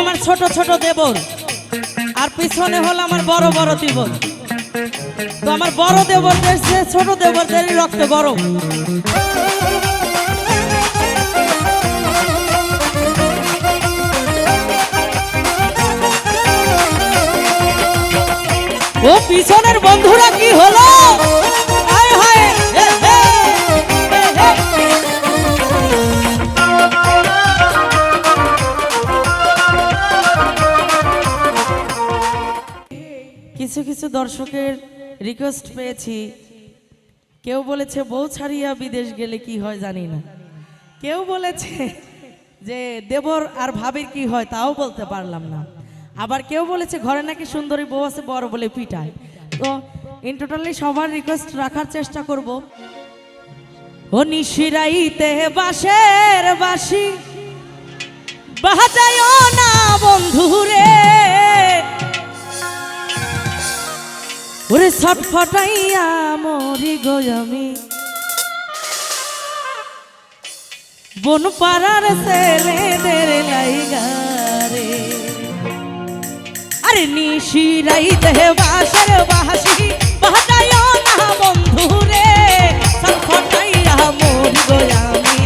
আমার ছোট ছোট দেবর আর পিছনে হলো আমার বড় বড় দেবর তো আমার বড় দেবরদের ছোট দেবরদেরই রক্ত গরম দর্শকের রিকোয়েস্ট পেয়েছি। কেউ বলেছে, বউ ছাড়িয়া বিদেশ গেলে কি হয় জানি না। কেউ বলেছে যে, দেবর আর ভাবির কি হয় তাও বলতে পারলাম না। আবার কেউ বলেছে, ঘরে নাকি সুন্দরী বউ আছে, বড় বলে পিটায়। তো ইন টোটালি সবার রিকোয়েস্ট রাখার চেষ্টা করব। ও নিশিরাইতে বাসের বাসি বাজায় না বন্ধুরে। ওরে ছটফটাইয়া মরি গো আমি। বন পাড়ার ছেলেদের লাইগারে আরে নিশিরাই দেহে বাসের বাসি বাজায় না বন্ধু রে ছটফটাইয়া মরি গো আমি।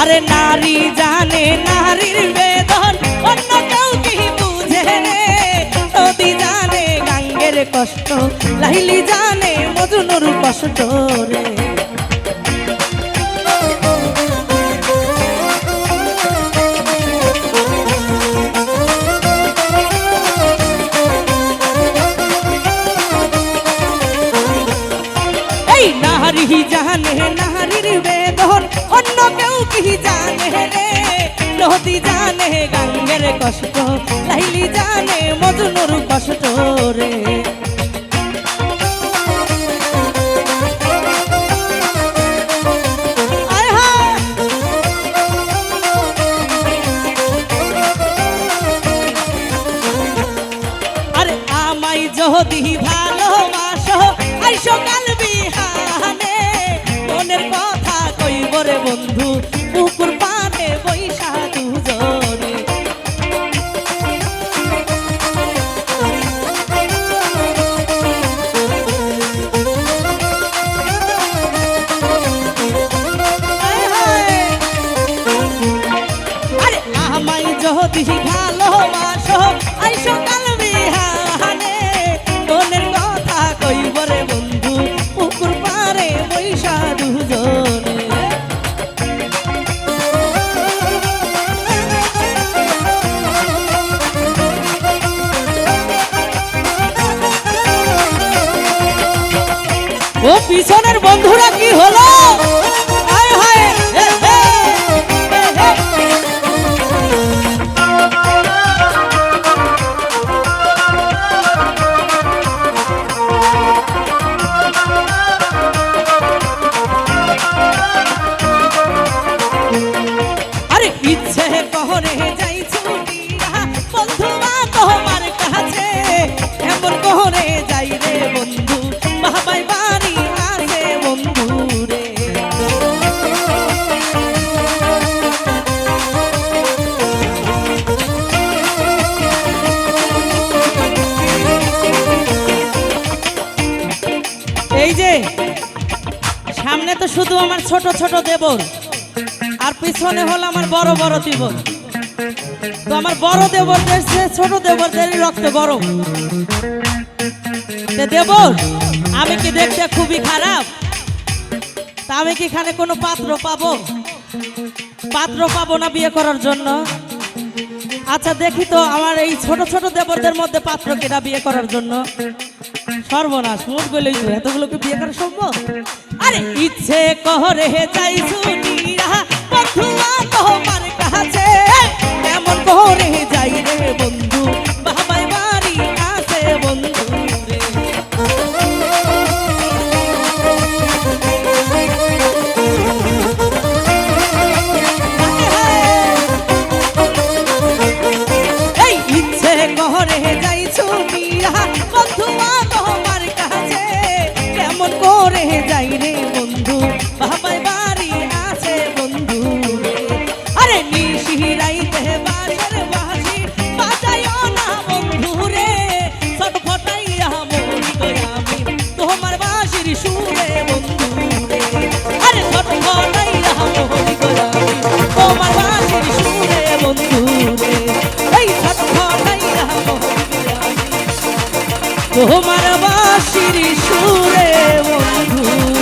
আরে নারী জানে নারীর বেদন, অন্য কেউ কি বুঝে রে নদী জানে গাঙ্গের কষ্ট লাইলি জানে মজুনুর কষ্ট রে। নদী জানে গাঙ্গের কষ্ট লাইলি জানে মজনুর কষ্ট রে। যদি ভালোবাসো আই সকাল বিহানে। মনের কথা কইব বন্ধু পিছনের বন্ধুরা কি হলো? কহরে যাই ছুটিয়া বন্ধুরা তোমার কাছে। সামনে তো শুধু আমার ছোট ছোট দেবর। আর পিছনে হলো আমার বড় বড় দেবর। তো আমার বড় দেবরদের ছোট দেবরদের রক্ত তে দেবর, আমি কি দেখতে খুবই খারাপ? তা আমি কি এখানে কোনো পাত্র পাবো? পাত্র পাবো না বিয়ে করার জন্য? আচ্ছা দেখি তো আমার এই ছোট ছোট দেবরদের মধ্যে পাত্র কেনা বিয়ে করার জন্য। সর্বনাশ, মুখ বলেই তো এতগুলোকে বিয়ে করা সম্ভব? আরে ইচ্ছে করে যাই সুনিরা বন্ধুয়া তোমার কাছে। তোমার বাসির সুরে বন্ধু।